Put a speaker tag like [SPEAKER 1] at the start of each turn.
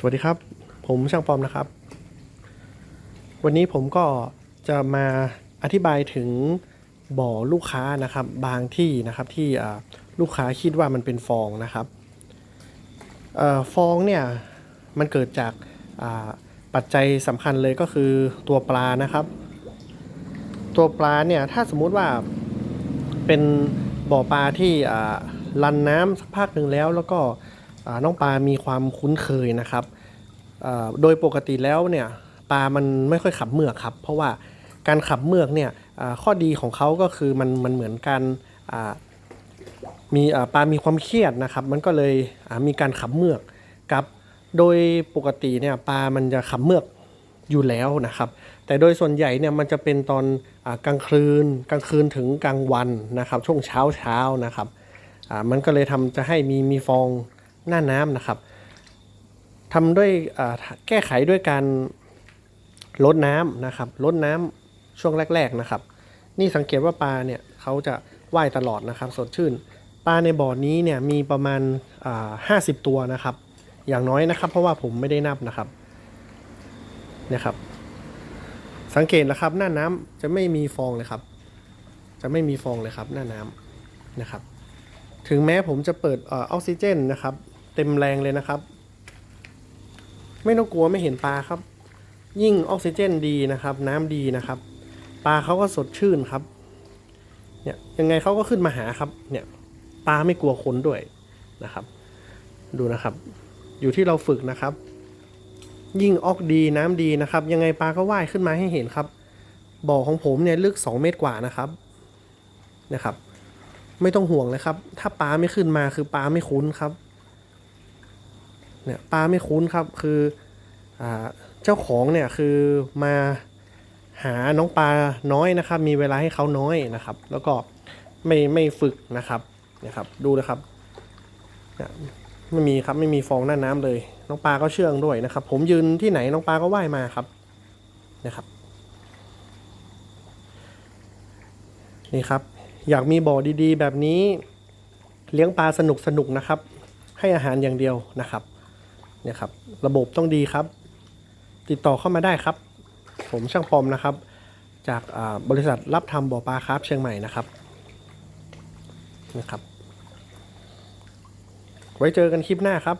[SPEAKER 1] สวัสดีครับ ผมช่างปอมนะครับ วันนี้ผมก็จะมาอธิบายถึงบ่อลูกค้านะครับ บางที่นะครับที่ลูกค้าคิดว่ามันเป็นฟองนะครับออฟองเนี่ยมันเกิดจากปัจจัยสำคัญเลยก็คือตัวปลานะครับ ตัวปลาเนี่ยถ้าสมมุติว่าเป็นบ่อปลาที่อ่าลันน้ำสักพักหนึ่งแล้วแล้วก็ น้องปลามีความคุ้นเคยนะครับ โดยปกติแล้วเนี่ยปลามันไม่ค่อยขับเมือกครับ เพราะว่าการขับเมือกเนี่ยข้อดีของเขาก็คือมันมันเหมือนการมีปลามีความเครียดนะครับ มันก็เลยมีการขับเมือกกับ โดยปกติเนี่ยปลามันจะขับเมือกอยู่แล้วนะครับ แต่โดยส่วนใหญ่เนี่ยมันจะเป็นตอนอกลางคืนกลางคืนถึงกลางวันนะครับ ช่วงเช้าเช้านะครับมันก็เลยทำจะให้มีมีฟอง หน้าน้ำนะครับทำด้วยแก้ไขด้วยการลดน้ำนะครับลดน้ำช่วงแรก ๆนะครับ นี่สังเกตว่าปลาเนี่ยเขาจะว่ายตลอดนะครับสดชื่น ปลาในบ่อนี้เนี่ยมีประมาณห้าสิบตัวนะครับ อย่างน้อยนะครับ เพราะว่าผมไม่ได้นับนะครับเนี่ยครับ สังเกตนะครับ หน้าน้ำจะไม่มีฟองเลยครับ จะไม่มีฟองเลยครับ หน้าน้ำนะครับ ถึงแม้ผมจะเปิดออกซิเจนนะครับ เต็มแรงเลยนะครับ ไม่ต้องกลัวไม่เห็นปลาครับ ยิ่งออกซิเจนดีนะครับ น้ำดีนะครับ ปลาเขาก็สดชื่นครับ เนี่ยยังไงเขาก็ขึ้นมาหาครับ เนี่ยปลาไม่กลัวคนด้วยนะครับ ดูนะครับ อยู่ที่เราฝึกนะครับ ยิ่งออกดีน้ำดีนะครับ ยังไงปลาก็ว่ายขึ้นมาให้เห็นครับบ่อของผมเนี่ยลึก 2 เมตรกว่านะครับนะครับ ไม่ต้องห่วงเลยครับ ถ้าปลาไม่ขึ้นมาคือปลาไม่คุ้นครับ เนี่ยปลาไม่คุ้นครับคืออเจ้าของเนี่ยคือมาหาน้องปลาน้อยนะครับ มีเวลาให้เขาน้อยนะครับ แล้วก็ไม่ไม่ฝึกนะครับนี่ยครับ ดูนะครับเนี่ยไม่มีครับไม่มีฟองหน้าน้ำเลย น้องปลาก็เชื่องด้วยนะครับ ผมยืนที่ไหนน้องปลาก็ว่ายมาครับนะครับ นี่ครับ อยากมีบ่อดีๆ แบบนี้ เลี้ยงปลาสนุกสนุกนะครับ ให้อาหารอย่างเดียวนะครับ เนี่ยครับ ระบบต้องดีครับ ติดต่อเข้ามาได้ครับ ผมช่างปอมนะครับ จากบริษัทรับทำบ่อปลาครับเชียงใหม่นะครับนะครับ ไว้เจอกันคลิปหน้าครับ